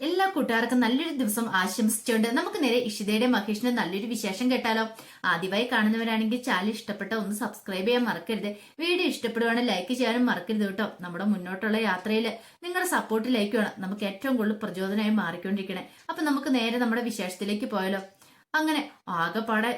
എല്ലാ കൂട്ടുകാർക്കും നല്ലൊരു ദിവസം ആശംസിച്ചുകൊണ്ട് നമുക്ക് നേരെ ഇഷിതയുടെ മഹേഷിന്റെ നല്ലൊരു വിശേഷം കേട്ടാലോ. ആദ്യമായി കാണുന്നവരാണെങ്കിൽ ചാനൽ ഇഷ്ടപ്പെട്ട ഒന്ന് സബ്സ്ക്രൈബ് ചെയ്യാൻ മറക്കരുത്. വീഡിയോ ഇഷ്ടപ്പെടുവാണെങ്കിൽ ലൈക്ക് ചെയ്യാനും മറക്കരുത് കേട്ടോ. നമ്മുടെ മുന്നോട്ടുള്ള യാത്രയിൽ നിങ്ങളുടെ സപ്പോർട്ട് ലൈക്ക് വേണം. നമുക്ക് ഏറ്റവും കൂടുതൽ പ്രചോദനമായി മാറിക്കൊണ്ടിരിക്കണേ. അപ്പൊ നമുക്ക് നേരെ നമ്മുടെ വിശേഷത്തിലേക്ക് പോയാലോ. അങ്ങനെ ആകെപ്പാടെ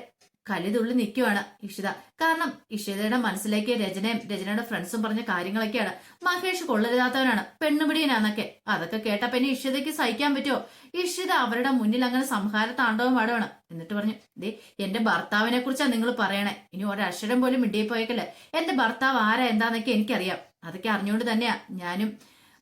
കലിതുള്ളി നിൽക്കുവാണ് ഇഷിത. കാരണം ഇഷിതയുടെ മനസ്സിലേക്ക് രചനയും രചനയുടെ ഫ്രണ്ട്സും പറഞ്ഞ കാര്യങ്ങളൊക്കെയാണ്. മഹേഷ് കൊള്ളരുതാത്തവനാണ്. പെണ്ണുപിടിയനാന്നൊക്കെ. അതൊക്കെ കേട്ട പിന്നെ ഇഷിതയ്ക്ക് സഹിക്കാൻ പറ്റുമോ ഇഷിത അവരുടെ മുന്നിൽ അങ്ങനെ സംഹാര താണ്ഡവം പാടുവാണ്. എന്നിട്ട് പറഞ്ഞു ദേ എന്റെ ഭർത്താവിനെ കുറിച്ചാണ് നിങ്ങൾ പറയണേ. ഇനി ഒരക്ഷരം പോലും മിണ്ടിയെ പോയേക്കല്ലേ എന്റെ ഭർത്താവ് ആരാ എന്താന്നൊക്കെ എനിക്കറിയാം. അതൊക്കെ അറിഞ്ഞുകൊണ്ട് തന്നെയാ ഞാനും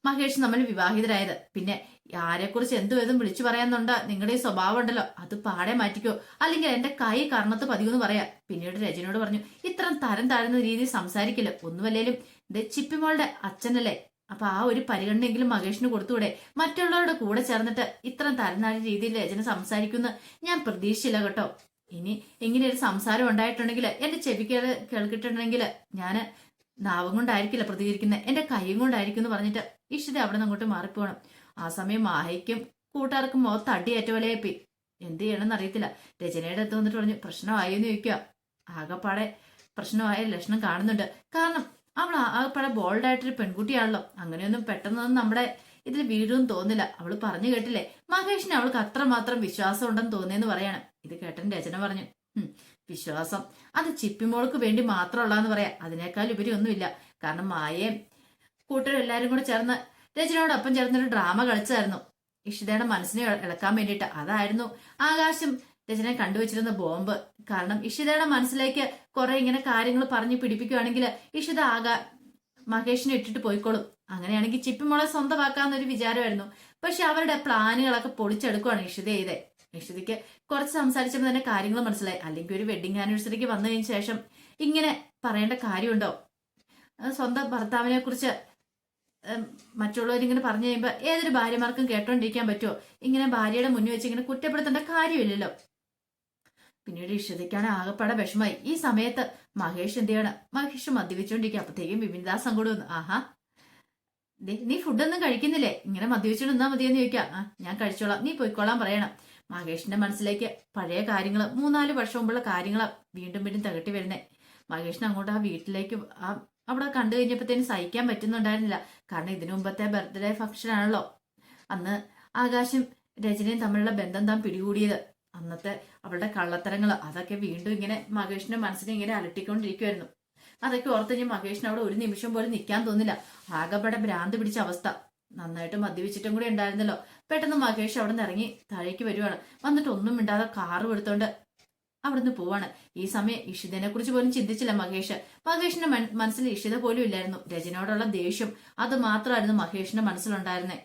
മഹേഷ് നമ്മൾ വിവാഹിതരായത്. പിന്നെ ആരെക്കുറിച്ച് എന്തു ഏതും വിളിച്ചു പറയാന്നുണ്ട് നിങ്ങളുടെ ഈ സ്വഭാവം ഉണ്ടല്ലോ അത് പാടെ മാറ്റിക്കോ. അല്ലെങ്കിൽ എന്റെ കൈ കർണത്ത് പതിവെന്ന് പറയാ. പിന്നീട് രജനോട് പറഞ്ഞു ഇത്രയും തരം താഴ്ന്ന രീതിയിൽ സംസാരിക്കില്ല? ഒന്നുമല്ലേലും? ഇത് ചിപ്പിമോളുടെ അച്ഛനല്ലേ? അപ്പൊ ആ ഒരു പരിഗണനയെങ്കിലും മഹേഷിന് കൊടുത്തുകൂടെ? മറ്റുള്ളവരുടെ കൂടെ ചേർന്നിട്ട് ഇത്രയും തരംതാഴ്ന്ന രീതിയിൽ രചന സംസാരിക്കുന്നു ഞാൻ പ്രതീക്ഷിച്ചില്ല കേട്ടോ. ഇനി ഇങ്ങനെ ഒരു സംസാരം ഉണ്ടായിട്ടുണ്ടെങ്കിൽ എന്റെ ചെവിക്ക് കേൾക്കിട്ടുണ്ടെങ്കിൽ ഞാൻ നാവും കൊണ്ടായിരിക്കില്ല പ്രതികരിക്കുന്നത് എന്റെ കൈയും കൊണ്ടായിരിക്കും എന്ന് പറഞ്ഞിട്ട് ഇഷിത അവിടെ നിന്ന് അങ്ങോട്ട് മാറിപ്പോണം. ആ സമയം മാഹയ്ക്കും കൂട്ടുകാർക്കും മുഖത്ത് അടിയേറ്റ പോലെയായി എന്ത് ചെയ്യണമെന്ന് അറിയത്തില്ല. രചനയുടെ അടുത്ത് വന്നിട്ട് പറഞ്ഞു പ്രശ്നമായി എന്ന് ചോദിക്കുക. ആകെപ്പാടെ പ്രശ്നമായ ലക്ഷണം കാണുന്നുണ്ട്. കാരണം അവൾ ആകെപ്പാടെ ബോൾഡായിട്ടൊരു പെൺകുട്ടിയാണല്ലോ. അങ്ങനെയൊന്നും പെട്ടെന്നൊന്നും നമ്മുടെ ഇതിൽ വീഴും തോന്നില്ല അവൾ പറഞ്ഞു കേട്ടില്ലേ? മഹേഷിന് അവൾക്ക് അത്രമാത്രം വിശ്വാസം ഉണ്ടെന്ന് തോന്നിയെന്ന് പറയാണ്. ഇത് കേട്ടൻ രചന പറഞ്ഞു വിശ്വാസം. അത് ചിപ്പിമോൾക്ക് വേണ്ടി മാത്രമുള്ളതെന്ന് പറയാം. അതിനേക്കാൾ ഉപരി ഒന്നുമില്ല. കാരണം മായയും കൂട്ടരും എല്ലാരും കൂടെ ചേർന്ന് രചനയോടൊപ്പം ചേർന്നൊരു ഡ്രാമ കളിച്ചായിരുന്നു. ഇഷിതയുടെ മനസ്സിനെ ഇളക്കാൻ വേണ്ടിയിട്ട് അതായിരുന്നു ആകാശം രചന കണ്ടുവച്ചിരുന്ന ബോംബ്. കാരണം ഇഷിതയുടെ മനസ്സിലേക്ക് കുറെ ഇങ്ങനെ കാര്യങ്ങൾ പറഞ്ഞു പിടിപ്പിക്കുകയാണെങ്കിൽ ഇഷിത ആകാ മഹേഷിനെ ഇട്ടിട്ട് പോയിക്കോളും. അങ്ങനെയാണെങ്കിൽ ചിപ്പിമോളെ സ്വന്തമാക്കാന്നൊരു വിചാരമായിരുന്നു. പക്ഷെ അവരുടെ പ്ലാനുകളൊക്കെ പൊളിച്ചെടുക്കുവാണ് ഇഷിത ചെയ്തേ. ഇഷിതയ്ക്ക് കുറച്ച് സംസാരിച്ചപ്പോൾ തന്നെ കാര്യങ്ങൾ മനസ്സിലായി. അല്ലെങ്കിൽ ഒരു വെഡിങ് ആനിവേഴ്സറിക്ക് വന്നതിന് ശേഷം ഇങ്ങനെ പറയേണ്ട കാര്യമുണ്ടോ? സ്വന്തം ഭർത്താവിനെ കുറിച്ച് മറ്റുള്ളവരിങ്ങനെ പറഞ്ഞു കഴിയുമ്പോൾ ഏതൊരു ഭാര്യമാർക്കും കേട്ടോണ്ടിരിക്കാൻ പറ്റുമോ ഇങ്ങനെ ഭാര്യയുടെ മുന്നിൽ വെച്ച് ഇങ്ങനെ കുറ്റപ്പെടുത്തേണ്ട കാര്യമില്ലല്ലോ. പിന്നീട് ഇഷിതയ്ക്കാണ് ആകപ്പാടെ വിഷമായി ഈ സമയത്ത് മഹേഷ് എന്ത് ചെയ്യണം? മഹേഷ് മദ്യപിച്ചോണ്ടിരിക്കുക അപ്പത്തേക്കും വിപിൻദാസ് അങ്ങോട്ട് വന്നു. ആഹാ. നീ ഫുഡൊന്നും കഴിക്കുന്നില്ലേ? ഇങ്ങനെ മദ്യപിച്ചോണ്ട് നിന്നാ മതിയെന്ന് ചോദിക്കാം. ആ ഞാൻ കഴിച്ചോളാം. നീ പോയിക്കോളാൻ പറയണം. മഹേഷിന്റെ മനസ്സിലേക്ക് പഴയ കാര്യങ്ങൾ മൂന്നാൽ വർഷം മുമ്പുള്ള കാര്യങ്ങൾ വീണ്ടും വീണ്ടും തകട്ടി വരുന്നേ. മഹേഷിന് അങ്ങോട്ട് ആ വീട്ടിലേക്ക് ആ അവിടെ കണ്ടു കഴിഞ്ഞപ്പോഴത്തേനും സഹിക്കാൻ പറ്റുന്നുണ്ടായിരുന്നില്ല. കാരണം ഇതിനു മുമ്പത്തെ ബർത്ത്ഡേ ഫംഗ്ഷൻ ആണല്ലോ. അന്ന് ആകാശം രചനയും തമ്മിലുള്ള ബന്ധം താൻ പിടികൂടിയത്. അന്നത്തെ അവളുടെ കള്ളത്തരങ്ങൾ അതൊക്കെ വീണ്ടും ഇങ്ങനെ മഹേഷിന്റെ മനസ്സിനെ ഇങ്ങനെ അലട്ടിക്കൊണ്ടിരിക്കുമായിരുന്നു അതൊക്കെ ഓർത്ത് മഹേഷിന് അവിടെ ഒരു നിമിഷം പോലും നിൽക്കാൻ തോന്നില്ല. ആകെപ്പെടെ ഭ്രാന്ത് പിടിച്ച അവസ്ഥ. നന്നായിട്ട് മദ്യപിച്ചിട്ടും കൂടി ഉണ്ടായിരുന്നല്ലോ. പെട്ടെന്ന് മഹേഷ് അവിടെ നിന്ന് ഇറങ്ങി താഴേക്ക് വരുവാണ്. വന്നിട്ട് ഒന്നും മിണ്ടാതെ കാറ് എടുത്തോണ്ട് അവിടുന്ന് പോവാണ്. ഈ സമയം ഇഷിതനെ കുറിച്ച് പോലും ചിന്തിച്ചില്ല മഹേഷ്. മഹേഷിന്റെ മനസ്സിൽ ഇഷിത പോലും ഇല്ലായിരുന്നു. രജനോടുള്ള ദേഷ്യം അത് മാത്രമായിരുന്നു മഹേഷിന്റെ മനസ്സിലുണ്ടായിരുന്നേ.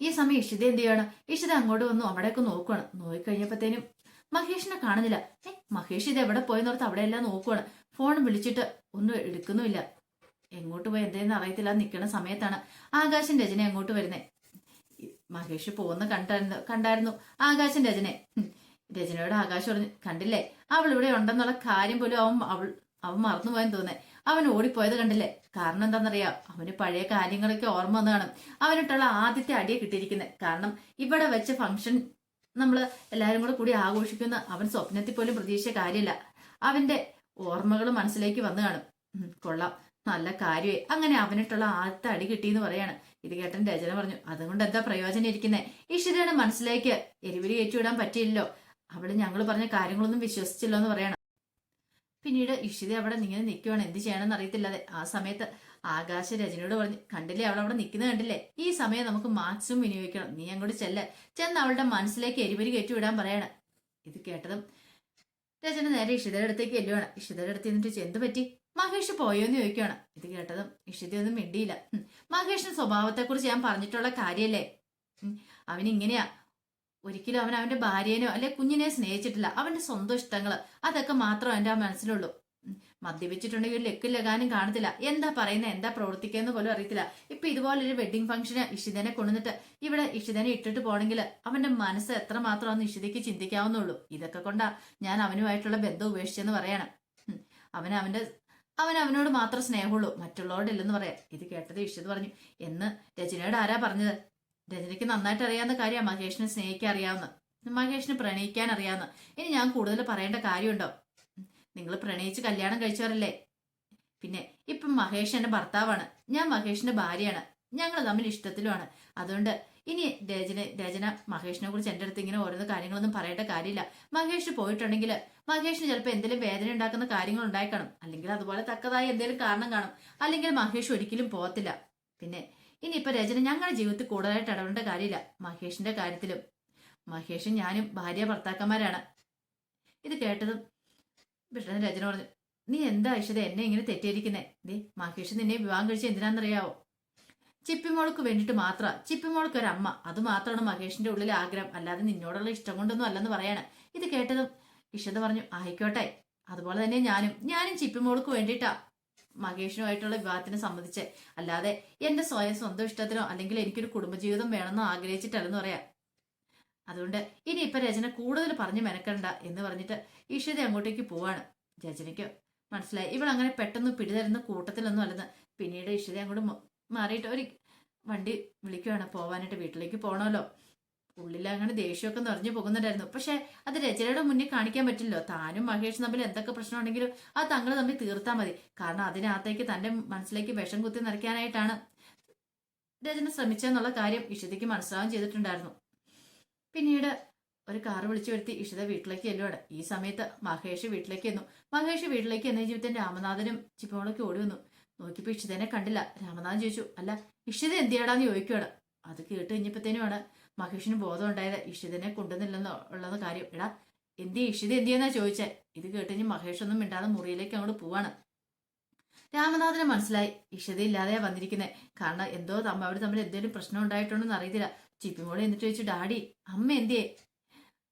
ഈ സമയം ഇഷിത എന്ത് ചെയ്യണം? ഇഷിത അങ്ങോട്ട് വന്നു അവിടെയൊക്കെ നോക്കുവാണ്. നോക്കിക്കഴിഞ്ഞപ്പോഴത്തേനും മഹേഷിനെ കാണുന്നില്ല. ഏ മഹേഷ് ഇത് എവിടെ പോയെന്നോർത്ത് അവിടെയെല്ലാം നോക്കുവാണ്. ഫോൺ വിളിച്ചിട്ട് ഒന്നും എടുക്കുന്നുമില്ല. എങ്ങോട്ട് പോയി എന്തേന്ന് അറിയത്തില്ല. നിൽക്കുന്ന സമയത്താണ് ആകാശൻ രചന അങ്ങോട്ട് വരുന്നേ. മഹേഷ് പോകുന്ന കണ്ടായിരുന്നു കണ്ടായിരുന്നു. ആകാശൻ രചനെ. രചനയോട് ആകാശം പറഞ്ഞു കണ്ടില്ലേ? അവൾ ഇവിടെ ഉണ്ടെന്നുള്ള കാര്യം പോലും അവൻ അവൾ അവൻ മറന്നുപോയെന്ന് തോന്നേ അവൻ ഓടിപ്പോയത് കണ്ടില്ലേ? കാരണം എന്താണെന്നറിയാം? അവന് പഴയ കാര്യങ്ങളൊക്കെ ഓർമ്മ വന്ന് കാണും. അവനിട്ടുള്ള ആദ്യത്തെ അടിയെ കിട്ടിയിരിക്കുന്നത് കാരണം ഇവിടെ വെച്ച ഫംഗ്ഷൻ നമ്മൾ എല്ലാവരും കൂടെ കൂടി ആഘോഷിക്കുന്ന അവൻ സ്വപ്നത്തിൽ പോലും പ്രതീക്ഷിച്ച കാര്യമില്ല അവന്റെ ഓർമ്മകൾ മനസ്സിലേക്ക് വന്നു കാണും. കൊള്ളാം. നല്ല കാര്യമായി അങ്ങനെ അവനിട്ടുള്ള ആദ്യത്തെ അടി കിട്ടിയെന്ന് പറയാണ്. ഇത് കേട്ടൻ രചന പറഞ്ഞു അതുകൊണ്ട് എന്താ പ്രയോജനം ഇരിക്കുന്നേ? ഈശ്വരയുടെ മനസ്സിലേക്ക് എരിവിരി കയറ്റിവിടാൻ പറ്റിയില്ലല്ലോ. അവൾ ഞങ്ങൾ പറഞ്ഞ കാര്യങ്ങളൊന്നും വിശ്വസിച്ചില്ല എന്ന് പറയണം. പിന്നീട് ഇഷിത അവിടെ ഇങ്ങനെ നിൽക്കുവാണ് എന്ത് ചെയ്യണമെന്ന് അറിയത്തില്ലാതെ. ആ സമയത്ത് ആകാശ രജനിയോട് പറഞ്ഞു കണ്ടില്ലേ അവൾ അവിടെ നിൽക്കുന്നത് കണ്ടില്ലേ? ഈ സമയം നമുക്ക് മാക്സിമം വിനിയോഗിക്കണം. നീ അങ്ങോട്ട് ചെല്ല. ചെന്ന് അവളുടെ മനസ്സിലേക്ക് എരിവരി കയറ്റിവിടാൻ പറയണം. ഇത് കേട്ടതും രചന നേരെ ഇഷിതയുടെ അടുത്തേക്ക് ചെല്ലുവാണ്. ഇഷിതയുടെ അടുത്ത് നിന്നിട്ട് എന്ത് പറ്റി? മഹേഷ് പോയോ എന്ന് ചോദിക്കുകയാണ് ഇത് കേട്ടതും ഇഷിതയൊന്നും മിണ്ടിയില്ല. മഹേഷിന്റെ സ്വഭാവത്തെക്കുറിച്ച് ഞാൻ പറഞ്ഞിട്ടുള്ള കാര്യല്ലേ. അവനിങ്ങനെയാ ഒരിക്കലും അവൻ അവന്റെ ഭാര്യേനോ അല്ലെ കുഞ്ഞിനെ സ്നേഹിച്ചിട്ടില്ല. അവന്റെ സ്വന്തം ഇഷ്ടങ്ങൾ അതൊക്കെ മാത്രം അവന്റെ ആ മനസ്സിലുള്ളൂ. മദ്യപിച്ചിട്ടുണ്ടെങ്കിൽ ലക്കും ലഗാനും കാണത്തില്ല. എന്താ പറയുന്നത് എന്താ പ്രവർത്തിക്കുന്നത് പോലും അറിയത്തില്ല. ഇപ്പൊ ഇതുപോലെ ഒരു വെഡിങ് ഫംഗ്ഷന് ഇഷിതനെ കൊണ്ടുവന്നിട്ട് ഇവിടെ ഇഷിതനെ ഇട്ടിട്ട് പോണെങ്കിൽ അവന്റെ മനസ്സ് എത്രമാത്രമാണെന്ന് ഇഷിതയ്ക്ക് ചിന്തിക്കാവുന്നുള്ളൂ. ഇതൊക്കെ കൊണ്ടാ ഞാൻ അവനുമായിട്ടുള്ള ബന്ധം ഉപേക്ഷിച്ചെന്ന് പറയണം. അവൻ അവന്റെ അവൻ അവനോട് മാത്രം സ്നേഹമുള്ളൂ. മറ്റുള്ളവരോടില്ലെന്ന് പറയാം. ഇത് കേട്ടത് ഇഷിത് പറഞ്ഞു. എന്ന് രചനയോട് ആരാ പറഞ്ഞത്? രജനിക്ക് നന്നായിട്ട് അറിയാവുന്ന കാര്യം മഹേഷിനെ സ്നേഹിക്കാൻ അറിയാവുന്ന മഹേഷിനെ പ്രണയിക്കാൻ അറിയാവുന്ന ഇനി ഞാൻ കൂടുതൽ പറയേണ്ട കാര്യമുണ്ടോ? നിങ്ങൾ പ്രണയിച്ച് കല്യാണം കഴിച്ചവരല്ലേ? പിന്നെ ഇപ്പം മഹേഷ് എന്റെ ഭർത്താവാണ്. ഞാൻ മഹേഷിന്റെ ഭാര്യയാണ്. ഞങ്ങൾ തമ്മിൽ ഇഷ്ടത്തിലുമാണ്. അതുകൊണ്ട് ഇനി രജന രചന മഹേഷിനെ കുറിച്ച് എന്റെ അടുത്ത് ഇങ്ങനെ ഓരോന്ന് കാര്യങ്ങളൊന്നും പറയേണ്ട കാര്യമില്ല. മഹേഷ് പോയിട്ടുണ്ടെങ്കിൽ മഹേഷിന് ചിലപ്പോൾ എന്തെങ്കിലും വേദന ഉണ്ടാക്കുന്ന കാര്യങ്ങൾ ഉണ്ടായിക്കാണും. അല്ലെങ്കിൽ അതുപോലെ തക്കതായി എന്തെങ്കിലും കാരണം കാണും. അല്ലെങ്കിൽ മഹേഷ് ഒരിക്കലും പോകത്തില്ല. പിന്നെ ഇനിയിപ്പോ രചന ഞങ്ങളുടെ ജീവിതത്തിൽ കൂടുതലായിട്ട് ഇടപെടേണ്ട കാര്യമില്ല. മഹേഷിന്റെ കാര്യത്തിലും. മഹേഷും ഞാനും ഭാര്യ ഭർത്താക്കന്മാരാണ്. ഇത് കേട്ടതും പെട്ടെന്ന് രചന പറഞ്ഞു നീ എന്താ ഐശ്വര്യ എന്നെ ഇങ്ങനെ തെറ്റിയിരിക്കുന്നേ ദേ മഹേഷ് നിന്നെ വിവാഹം കഴിച്ച എന്തിനാണെന്നറിയാവോ? ചിപ്പിമോൾക്ക് വേണ്ടിട്ട് മാത്രം. ചിപ്പിമോൾക്ക് ഒരു അമ്മ. അത് മാത്രമാണ് മഹേഷിന്റെ ഉള്ളിലെ ആഗ്രഹം. അല്ലാതെ നിന്നോടുള്ള ഇഷ്ടം കൊണ്ടൊന്നും അല്ലെന്ന് പറയാണ്. ഇത് കേട്ടതും ഇഷത പറഞ്ഞു ആയിക്കോട്ടെ. അതുപോലെ തന്നെ ഞാനും. ഞാനും ചിപ്പിമോൾക്ക് വേണ്ടിയിട്ടാ. മഹേഷിനുമായിട്ടുള്ള വിവാഹത്തിന് സംബന്ധിച്ച് അല്ലാതെ എന്റെ സ്വയം സ്വന്തം ഇഷ്ടത്തിനോ അല്ലെങ്കിൽ എനിക്കൊരു കുടുംബജീവിതം വേണമെന്നോ ആഗ്രഹിച്ചിട്ടല്ലെന്ന് പറയാം. അതുകൊണ്ട് ഇനി ഇപ്പൊ രചന കൂടുതൽ പറഞ്ഞു മെനക്കണ്ട എന്ന് പറഞ്ഞിട്ട് ഈശ്വതി അങ്ങോട്ടേക്ക് പോവാണ്. രചനയ്ക്ക് മനസ്സിലായി. ഇവൾ അങ്ങനെ പെട്ടെന്ന് പിടിതരുന്ന കൂട്ടത്തിലൊന്നും അല്ലെന്ന്. പിന്നീട് ഈശ്വതി അങ്ങോട്ട് മാറിയിട്ട് ഒരു വണ്ടി വിളിക്കുവാണ്. പോവാനായിട്ട് വീട്ടിലേക്ക് പോകണമല്ലോ ഉള്ളിൽ അങ്ങനെ ദേഷ്യമൊക്കെ നിറഞ്ഞു പോകുന്നുണ്ടായിരുന്നു. പക്ഷെ അത് രചനയുടെ മുന്നിൽ കാണിക്കാൻ പറ്റില്ലല്ലോ. താനും മഹേഷും തമ്മിൽ എന്തൊക്കെ പ്രശ്നമുണ്ടെങ്കിലും അത് തങ്ങൾ തമ്മിൽ തീർത്താൽ മതി. കാരണം അതിനകത്തേക്ക് തന്റെ മനസ്സിലേക്ക് വിഷം കുത്തി നിറയ്ക്കാനായിട്ടാണ് രചന ശ്രമിച്ചെന്നുള്ള കാര്യം ഇഷിതയ്ക്ക് മനസ്സിലാവും ചെയ്തിട്ടുണ്ടായിരുന്നു. പിന്നീട് ഒരു കാർ വിളിച്ചു വരുത്തി ഇഷിത വീട്ടിലേക്ക് ചെല്ലുവാണ്. ഈ സമയത്ത് മഹേഷ് വീട്ടിലേക്ക് എന്നു മഹേഷ് വീട്ടിലേക്ക് എന്ന ജീവിതത്തിൽ രാമനാഥനും ചിപ്പമോളൊക്കെ ഓടി വന്നു. നോക്കിയപ്പോ ഇഷിതനെ കണ്ടില്ല. രാമനാഥൻ ചോദിച്ചു അല്ല ഇഷിത എന്തിയാടാന്ന് ചോദിക്കുവാണ്? അത് കേട്ട് കഴിഞ്ഞപ്പോഴത്തേനുമാണ് മഹേഷിന് ബോധം ഉണ്ടായത് ഇഷിതനെ കൊണ്ടുവന്നില്ലെന്നോ ഉള്ളത് കാര്യം. എടാ എന്തി ഇഷിത എന്തിയെന്നാ ചോദിച്ചേ? ഇത് കേട്ടിന് മഹേഷ് ഒന്നും മിണ്ടാതെ മുറിയിലേക്ക് അങ്ങോട്ട് പോവാണ്. രാമനാഥന് മനസ്സിലായി ഇഷിത ഇല്ലാതെയാ വന്നിരിക്കുന്നത് കാരണം എന്തോ തമ്മ അവർ തമ്മിൽ എന്തെങ്കിലും പ്രശ്നം ഉണ്ടായിട്ടുണ്ടെന്ന് അറിയത്തില്ല. ചിപ്പിമോളെ എന്നിട്ട് ചോദിച്ചു ഡാഡി അമ്മ എന്തിയേ?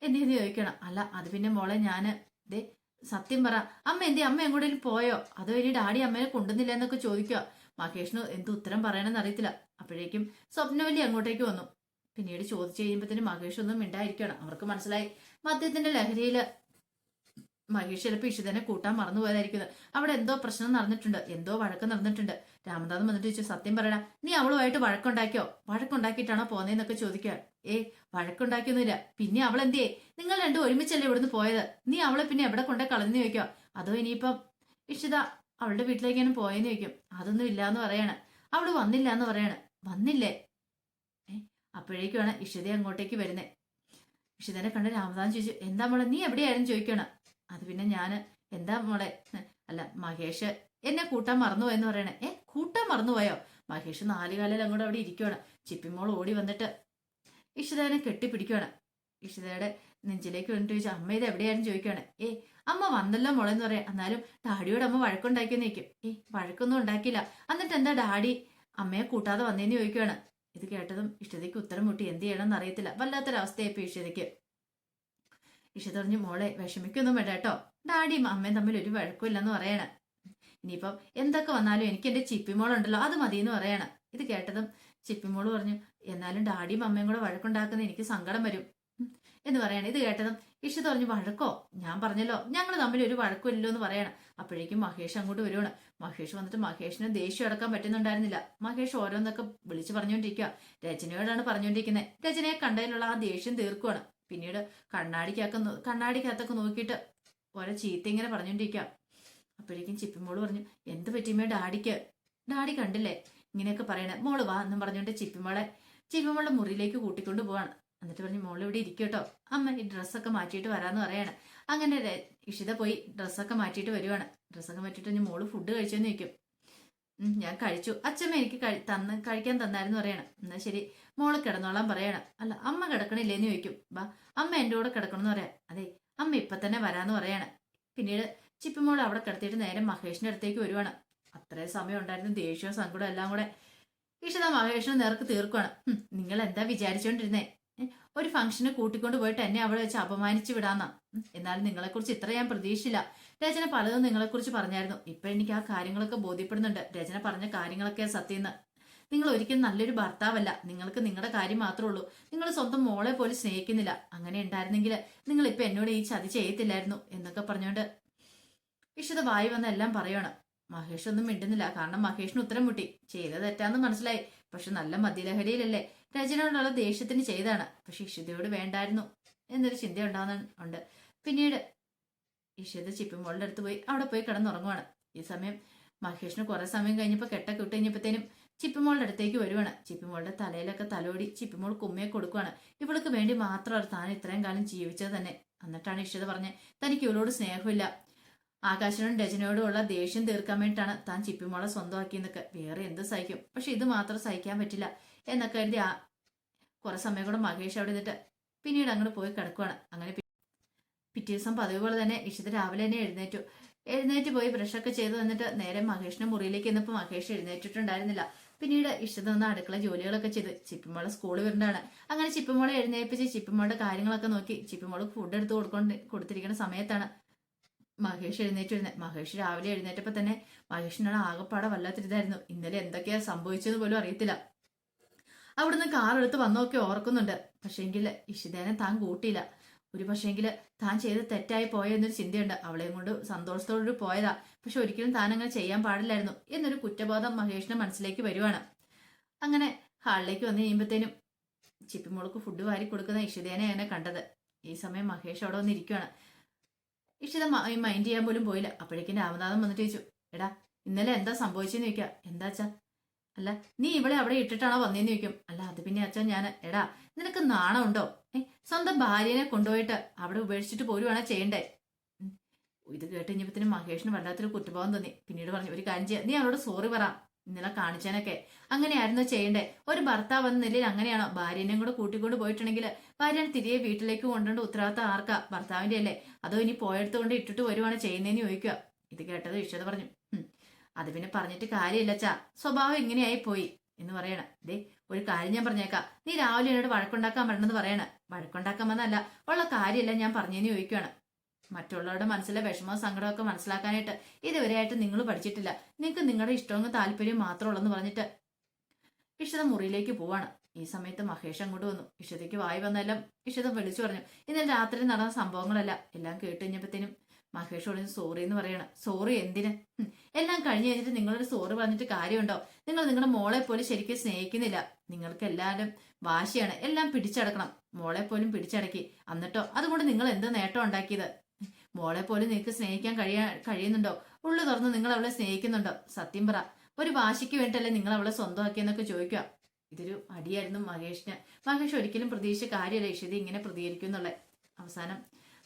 എന്തിയെന്ന് ചോദിക്കണം. അല്ല അത് പിന്നെ മോളെ ഞാൻ ദേ സത്യം പറ. അമ്മ എന്തി അമ്മ എങ്ങോട്ടേലും പോയോ? അതോ ഇനി ഡാഡി അമ്മയെ കൊണ്ടുവന്നില്ല എന്നൊക്കെ ചോദിക്കുക മഹേഷിന് എന്ത് ഉത്തരം പറയണമെന്ന് അറിയത്തില്ല. അപ്പോഴേക്കും സ്വപ്നവല്ലി അങ്ങോട്ടേക്ക് വന്നു. പിന്നീട് ചോദിച്ചു കഴിയുമ്പോഴത്തേനും മഹേഷ് ഒന്നും മിണ്ടായിരിക്കണം. അവർക്ക് മനസ്സിലായി. മദ്യത്തിന്റെ ലഹരിയിൽ മഹേഷ് ചിലപ്പോൾ ഇഷിതനെ കൂട്ടാൻ മറന്നു പോയതായിരിക്കുന്നത് അവിടെ എന്തോ പ്രശ്നം നടന്നിട്ടുണ്ട്. എന്തോ വഴക്ക് നടന്നിട്ടുണ്ട്. രാമനാഥൻ വന്നിട്ട് ചോദിച്ചു സത്യം പറയടാ നീ അവളുമായിട്ട് വഴക്കുണ്ടാക്കിയോ? വഴക്കുണ്ടാക്കിയിട്ടാണോ പോന്നേന്നൊക്കെ ചോദിക്കുക. ഏ വഴക്കുണ്ടാക്കിയൊന്നുമില്ല. പിന്നെ അവൾ എന്തേ നിങ്ങൾ രണ്ടും ഒരുമിച്ചല്ലേ ഇവിടുന്ന് പോയത്? നീ അവളെ പിന്നെ എവിടെ കൊണ്ടേ കളഞ്ഞു ചോദിക്കോ അതോ ഇനിയിപ്പം ഇഷിത അവളുടെ വീട്ടിലേക്കാണ് പോയെന്ന് ചോദിക്കും. അതൊന്നും ഇല്ലാന്ന് പറയാണ്. അവൾ വന്നില്ല എന്ന് പറയാണ്. വന്നില്ലേ? അപ്പോഴേക്കുമാണ് ഇഷിത അങ്ങോട്ടേക്ക് വരുന്നേ. ഇഷിതനെ കണ്ട് രാമദാസ് ചോദിച്ചു എന്താ മോളെ നീ എവിടെയായിരുന്നു ചോദിക്കണം? അത് പിന്നെ ഞാൻ എന്താ മോളെ? അല്ല മഹേഷ് എന്നെ കൂട്ടാൻ മറന്നുപോയെന്ന് പറയണേ. ഏ കൂട്ടാൻ മറന്നുപോയോ? മഹേഷ് നാലുകാലിൽ അങ്ങോട്ട് അവിടെ ഇരിക്കുവാണ്. ചിപ്പിമോൾ ഓടി വന്നിട്ട് ഇഷിതനെ കെട്ടിപ്പിടിക്കുവാണ്. ഇഷിതയുടെ നെഞ്ചിലേക്ക് വന്നിട്ട് ചോദിച്ചു അമ്മ ഇത് എവിടെയായിരുന്നു ചോദിക്കുവാണ്? ഏ അമ്മ വന്നല്ലോ മോളെ എന്ന് പറയാം. എന്നാലും ഡാഡിയോട് അമ്മ വഴക്കുണ്ടാക്കിയെന്ന് ചോദിക്കും. ഏ വഴക്കൊന്നും ഉണ്ടാക്കില്ല എന്നിട്ട് എന്താ ഡാഡി അമ്മയെ കൂട്ടാതെ വന്നേന്ന് ചോദിക്കുവാണ്. ഇത് കേട്ടതും ഇഷ്ടതയ്ക്ക് ഉത്തരം മുട്ടി എന്ത് ചെയ്യണമെന്ന് അറിയത്തില്ല വല്ലാത്തൊരവസ്ഥയായിപ്പോ ഇഷ്ടതയ്ക്ക്. ഇഷ്ടത പറഞ്ഞു മോളെ വിഷമിക്കൊന്നും വേണ്ട കേട്ടോ. ഡാഡിയും അമ്മയും തമ്മിൽ ഒരു വഴക്കുമില്ലെന്ന് പറയണ. ഇനിയിപ്പം എന്തൊക്കെ വന്നാലും എനിക്ക് എന്റെ ചിപ്പിമോളുണ്ടല്ലോ അത് മതി എന്ന് പറയണ. ഇത് കേട്ടതും ചിപ്പിമോൾ പറഞ്ഞു എന്നാലും ഡാഡിയും അമ്മയും കൂടെ വഴക്കുണ്ടാക്കുന്ന എനിക്ക് സങ്കടം വരും. എന്ന് പറയാണ്. ഇത് കേട്ടതും ഇഷ പറഞ്ഞു വഴക്കോ? ഞാൻ പറഞ്ഞല്ലോ ഞങ്ങൾ തമ്മിൽ ഒരു വഴക്കുമില്ലല്ലോ എന്ന് പറയണം. അപ്പോഴേക്കും മഹേഷ് അങ്ങോട്ട് വരുവാണ്. മഹേഷ് വന്നിട്ട് മഹേഷിന് ദേഷ്യം അടക്കാൻ പറ്റുന്നുണ്ടായിരുന്നില്ല. മഹേഷ് ഓരോന്നൊക്കെ വിളിച്ചു പറഞ്ഞുകൊണ്ടിരിക്കുക രചനയോടാണ് പറഞ്ഞുകൊണ്ടിരിക്കുന്നത് രചനയെ കണ്ടതിലുള്ള ആ ദേഷ്യം തീർക്കുവാണ്. പിന്നീട് കണ്ണാടിക്കകത്ത് നോ- കണ്ണാടിക്കകത്തൊക്കെ നോക്കിയിട്ട് ഓരോ ചീത്ത ഇങ്ങനെ പറഞ്ഞുകൊണ്ടിരിക്കുക അപ്പോഴേക്കും ചിപ്പിമോൾ പറഞ്ഞു എന്ത് പറ്റിയുമേ ഡാഡിക്ക്? ഡാഡി കണ്ടില്ലേ? ഇങ്ങനെയൊക്കെ പറയണേ. മോൾ വാ എന്നും പറഞ്ഞുകൊണ്ട് ചിപ്പിമോളെ ചിപ്പിമോളെ മുറിയിലേക്ക് കൂട്ടിക്കൊണ്ട് പോവാണ്. എന്നിട്ട് പറഞ്ഞു മോൾ ഇവിടെ ഇരിക്കട്ടോ. അമ്മ ഈ ഡ്രസ്സൊക്കെ മാറ്റിയിട്ട് വരാന്ന് പറയാണ്. അങ്ങനെ ഇഷിത പോയി ഡ്രസ്സൊക്കെ മാറ്റിയിട്ട് വരുവാണ്. ഡ്രസ്സൊക്കെ മാറ്റിയിട്ട് മോൾ ഫുഡ് കഴിച്ചെന്ന് ഉം, ഞാൻ കഴിച്ചു. അച്ഛമ്മ എനിക്ക് കഴി- തന്ന് കഴിക്കാൻ തന്നായിരുന്നു പറയണം. എന്നാ ശരി. മോൾ കിടന്നോളാൻ പറയണം. അല്ല അമ്മ കിടക്കണില്ലേന്ന് ചോദിക്കും. ബാ അമ്മ എന്റെ കൂടെ കിടക്കണമെന്ന് പറയാം. അതെ അമ്മ ഇപ്പൊ തന്നെ വരാന്ന് പറയാണ്. പിന്നീട് ചിപ്പിമോൾ അവിടെ കിടത്തിയിട്ട് നേരെ മഹേഷിന്റെ അടുത്തേക്ക് വരുവാണ്. അത്രയും സമയം ഉണ്ടായിരുന്നു ദേഷ്യവും സങ്കടവും എല്ലാം കൂടെ. ഇഷിത മഹേഷിനെ നേർക്ക് തീർക്കുവാണ്. നിങ്ങൾ എന്താ വിചാരിച്ചോണ്ടിരുന്നേ? ഏ, ഒരു ഫംഗ്ഷന് കൂട്ടിക്കൊണ്ട് പോയിട്ട് എന്നെ അവിടെ വെച്ച് അപമാനിച്ചു വിടാന്നാ. എന്നാലും നിങ്ങളെക്കുറിച്ച് ഇത്ര ഞാൻ പ്രതീക്ഷിച്ചില്ല. രചന പലതും നിങ്ങളെക്കുറിച്ച് പറഞ്ഞായിരുന്നു. ഇപ്പൊ എനിക്ക് ആ കാര്യങ്ങളൊക്കെ ബോധ്യപ്പെടുന്നുണ്ട്. രചന പറഞ്ഞ കാര്യങ്ങളൊക്കെ സത്യം നിങ്ങൾ ഒരിക്കലും നല്ലൊരു ഭർത്താവല്ല. നിങ്ങൾക്ക് നിങ്ങളുടെ കാര്യം മാത്രമേ ഉള്ളൂ. നിങ്ങൾ സ്വന്തം മോളെ പോലും സ്നേഹിക്കുന്നില്ല. അങ്ങനെ ഉണ്ടായിരുന്നെങ്കിൽ നിങ്ങൾ ഇപ്പൊ എന്നോട് ഈ ചതി ചെയ്യത്തില്ലായിരുന്നു എന്നൊക്കെ പറഞ്ഞുകൊണ്ട് വിശുദ്ധ വായി വന്ന എല്ലാം പറയണം. മഹേഷ് ഒന്നും മിണ്ടുന്നില്ല. കാരണം മഹേഷിന് ഉത്തരം മുട്ടി. ചെയ്ത തെറ്റാന്ന് മനസ്സിലായി. പക്ഷെ നല്ല മദ്യലഹരിയിലല്ലേ? രചനയോടുള്ള ദേഷ്യത്തിന് ചെയ്താണ്. പക്ഷെ ഇഷിതയോട് വേണ്ടായിരുന്നു എന്നൊരു ചിന്ത ഉണ്ടാകുന്ന ഉണ്ട്. പിന്നീട് ഇഷിത ചിപ്പിമോളുടെ അടുത്ത് പോയി അവിടെ പോയി കിടന്നുറങ്ങുവാണ്. ഈ സമയം മഹേഷിന് കുറെ സമയം കഴിഞ്ഞപ്പോൾ കെട്ടൊക്കെ ഇട്ട് കഴിഞ്ഞപ്പോഴത്തേനും ചിപ്പിമോളുടെ അടുത്തേക്ക് വരുവാണ്. ചിപ്പിമോളുടെ തലയിലൊക്കെ തലോടി ചിപ്പിമോൾ കുമ്മയെ കൊടുക്കുവാണ്. ഇവൾക്ക് വേണ്ടി മാത്രമാണ് താൻ ഇത്രയും കാലം ജീവിച്ചത് തന്നെ. എന്നിട്ടാണ് ഇഷിത പറഞ്ഞത് തനിക്ക് ഇവളോട് സ്നേഹമില്ല. ആകാശനോടും രചനയോടും ദേഷ്യം തീർക്കാൻ വേണ്ടിയിട്ടാണ് താൻ ചിപ്പിമോളെ സ്വന്തമാക്കിയെന്നൊക്കെ. വേറെ എന്ത് സഹിക്കും? പക്ഷെ ഇത് മാത്രം സഹിക്കാൻ പറ്റില്ല എന്നൊക്കെ കരുതി ആ കുറെ സമയം കൂടെ മഹേഷ് അവിടെ നിന്നിട്ട് പിന്നീട് അങ്ങോട്ട് പോയി കിടക്കുവാണ്. അങ്ങനെ പിറ്റേ ദിവസം പതിവ് പോലെ തന്നെ ഇഷിത രാവിലെ തന്നെ എഴുന്നേറ്റു. എഴുന്നേറ്റ് പോയി ബ്രഷൊക്കെ ചെയ്ത് വന്നിട്ട് നേരെ മഹേഷിന്റെ മുറിയിലേക്ക് ഇന്നിപ്പോൾ മഹേഷ് എഴുന്നേറ്റിട്ടുണ്ടായിരുന്നില്ല. പിന്നീട് ഇഷ്ടത്തിൽ നിന്ന് അടുക്കള ജോലികളൊക്കെ ചെയ്ത് ചിപ്പിമോളെ സ്കൂളിൽ വരേണ്ടതാണ് അങ്ങനെ ചിപ്പിമോളെ എഴുന്നേൽപ്പിച്ച് ചിപ്പിമോളുടെ കാര്യങ്ങളൊക്കെ നോക്കി ചിപ്പിമോൾ ഫുഡ് എടുത്ത് കൊടുക്കൊണ്ട് കൊടുത്തിരിക്കുന്ന സമയത്താണ് മഹേഷ് എഴുന്നേറ്റ് വരുന്നത് മഹേഷ് രാവിലെ എഴുന്നേറ്റപ്പോ തന്നെ മഹേഷിനോട് ആകെപ്പാടെ വല്ലാത്തിരുതായിരുന്നു ഇന്നലെ എന്തൊക്കെയാ സംഭവിച്ചത് പോലും അറിയത്തില്ല. അവിടുന്ന് കാർ എടുത്ത് വന്നൊക്കെ ഓർക്കുന്നുണ്ട്. പക്ഷേങ്കിൽ ഇഷിതേനെ താൻ കൂട്ടിയില്ല. ഒരു പക്ഷേങ്കിൽ താൻ ചെയ്ത് തെറ്റായി പോയ എന്നൊരു ചിന്തയുണ്ട്. അവളെയും കൊണ്ട് സന്തോഷത്തോടു പോയതാ. പക്ഷെ ഒരിക്കലും താൻ അങ്ങനെ ചെയ്യാൻ പാടില്ലായിരുന്നു. എന്നൊരു കുറ്റബോധം മഹേഷിന്റെ മനസ്സിലേക്ക് വരുവാണ്. അങ്ങനെ ഹാളിലേക്ക് വന്നു കഴിയുമ്പോഴത്തേനും ചിപ്പിമോൾക്ക് ഫുഡ് വാരി കൊടുക്കുന്ന ഇഷിതേനെ കണ്ടത്. ഈ സമയം മഹേഷ് അവിടെ വന്നിരിക്കുവാണ്. ഇഷിത മൈൻഡ് ചെയ്യാൻ പോലും പോയില്ല. അപ്പോഴേക്കും രാമനാഥൻ വന്നിട്ട് ചോദിച്ചു എടാ ഇന്നലെ എന്താ സംഭവിച്ചെന്ന് ചോദിക്കാം. എന്താ അച്ഛാ? അല്ല നീ ഇവിടെ അവിടെ ഇട്ടിട്ടാണോ വന്നേന്ന് ചോദിക്കും. അല്ല അത് പിന്നെ അച്ഛൻ ഞാൻ എടാ നിനക്ക് നാണമുണ്ടോ? ഏ സ്വന്തം ഭാര്യനെ കൊണ്ടുപോയിട്ട് അവിടെ ഉപേക്ഷിച്ചിട്ട് പോരുവാണോ ചെയ്യണ്ടേ? ഇത് കേട്ട് കഴിഞ്ഞപ്പത്തിന് മഹേഷിന് വല്ലാത്തൊരു കുറ്റബോധം തോന്നി. പിന്നീട് പറഞ്ഞു ഒരു കാര്യം ചെയ്യാം. നീ അവളോട് സോറി പറ. ഇന്നലെ കാണിച്ചാനൊക്കെ അങ്ങനെയായിരുന്നു ചെയ്യണ്ടേ. ഒരു ഭർത്താവ് എന്ന നിലയിൽ അങ്ങനെയാണോ? ഭാര്യനെയും കൂടെ കൂട്ടിക്കൊണ്ട് പോയിട്ടുണ്ടെങ്കിൽ ഭാര്യനെ തിരികെ വീട്ടിലേക്ക് കൊണ്ടുകൊണ്ട് ഉത്തരവാദിത്തം ആർക്കാ? ഭർത്താവിന്റെ അല്ലേ? അതോ ഇനി പോയെടുത്തു കൊണ്ട് ഇട്ടിട്ട് വരുവാണ് ചെയ്യുന്നതെന്ന് ചോദിക്കുക. ഇത് കേട്ടത് വിശ്വത പറഞ്ഞു. "ഉം, അത് പിന്നെ പറഞ്ഞിട്ട് കാര്യമില്ല ചാ സ്വഭാവം ഇങ്ങനെയായി പോയി എന്ന് പറയണ. ദേ ഒരു കാര്യം ഞാൻ പറഞ്ഞേക്കാം. നീ രാവിലെ എന്നോട് വഴക്കുണ്ടാക്കാൻ വരണമെന്ന് പറയണ. വഴക്കുണ്ടാക്കാൻ വന്നല്ല ഉള്ള കാര്യമല്ല ഞാൻ പറഞ്ഞെന്ന് ചോദിക്കുകയാണ് മറ്റുള്ളവരുടെ മനസ്സിലെ വിഷമവും സങ്കടവും ഒക്കെ മനസ്സിലാക്കാനായിട്ട് ഇതുവരെയായിട്ട് നിങ്ങൾ പഠിച്ചിട്ടില്ല. നിങ്ങൾക്ക് നിങ്ങളുടെ ഇഷ്ടവും താല്പര്യവും മാത്രമുള്ളെന്ന് പറഞ്ഞിട്ട് ഇഷിത മുറിയിലേക്ക് പോവാണ്. ഈ സമയത്ത് മഹേഷ് അങ്ങോട്ട് വന്നു. ഇഷിതയ്ക്ക് വായി വന്നെല്ലാം ഇഷിത വിളിച്ചു പറഞ്ഞു. ഇന്നലെ രാത്രി നടന്ന സംഭവങ്ങളല്ല. എല്ലാം കേട്ട് കഴിഞ്ഞപ്പോഴത്തേനും മഹേഷ് പറഞ്ഞു സോറി എന്ന് പറയണം. സോറി എന്തിന്? എല്ലാം കഴിഞ്ഞു കഴിഞ്ഞിട്ട് നിങ്ങളൊരു സോറി പറഞ്ഞിട്ട് കാര്യമുണ്ടോ? നിങ്ങൾ നിങ്ങളുടെ മോളെ പോലും ശരിക്കും സ്നേഹിക്കുന്നില്ല. നിങ്ങൾക്ക് എല്ലാവരും വാശിയാണ്. എല്ലാം പിടിച്ചടക്കണം. മോളെ പോലും പിടിച്ചടക്കി. എന്നിട്ടോ? അതുകൊണ്ട് നിങ്ങൾ എന്ത് നേട്ടം ഉണ്ടാക്കിയത്? മോളെ പോലും നിനക്ക് സ്നേഹിക്കാൻ കഴിയാ കഴിയുന്നുണ്ടോ? ഉള്ളു തുറന്ന് നിങ്ങൾ അവളെ സ്നേഹിക്കുന്നുണ്ടോ? സത്യം പറ. ഒരു വാശിക്ക് വേണ്ടിയല്ലേ നിങ്ങൾ അവളെ സ്വന്തമാക്കിയെന്നൊക്കെ ചോദിക്കുക. ഇതൊരു അടിയായിരുന്നു മഹേഷിന്. മഹേഷ് ഒരിക്കലും പ്രതീക്ഷിച്ച കാര്യമല്ല ഇഷിത ഇങ്ങനെ പ്രതികരിക്കും എന്നുള്ള. അവസാനം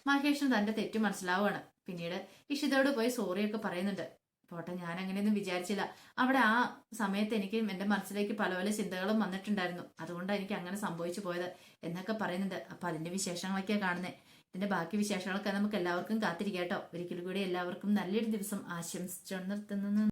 മഹേഷിന് തന്റെ തെറ്റ് മനസ്സിലാവുകയാണ് പിന്നീട് ഇഷിതയോട് പോയി സോറിയൊക്കെ പറയുന്നുണ്ട്. പോട്ടെ ഞാൻ അങ്ങനെയൊന്നും വിചാരിച്ചില്ല. അവിടെ ആ സമയത്ത് എനിക്ക് എന്റെ മനസ്സിലേക്ക് പല പല ചിന്തകളും വന്നിട്ടുണ്ടായിരുന്നു. അതുകൊണ്ടാണ് എനിക്ക് അങ്ങനെ സംഭവിച്ചു പോയത് എന്നൊക്കെ പറയുന്നുണ്ട്. അപ്പൊ അതിന്റെ വിശേഷങ്ങളൊക്കെയാണ് കാണുന്നത് ഇതിന്റെ ബാക്കി വിശേഷങ്ങളൊക്കെ നമുക്ക് എല്ലാവർക്കും കാത്തിരിക്കാം കേട്ടോ. ഒരിക്കലും കൂടി എല്ലാവർക്കും നല്ലൊരു ദിവസം ആശംസിച്ചു നിർത്തുന്നു.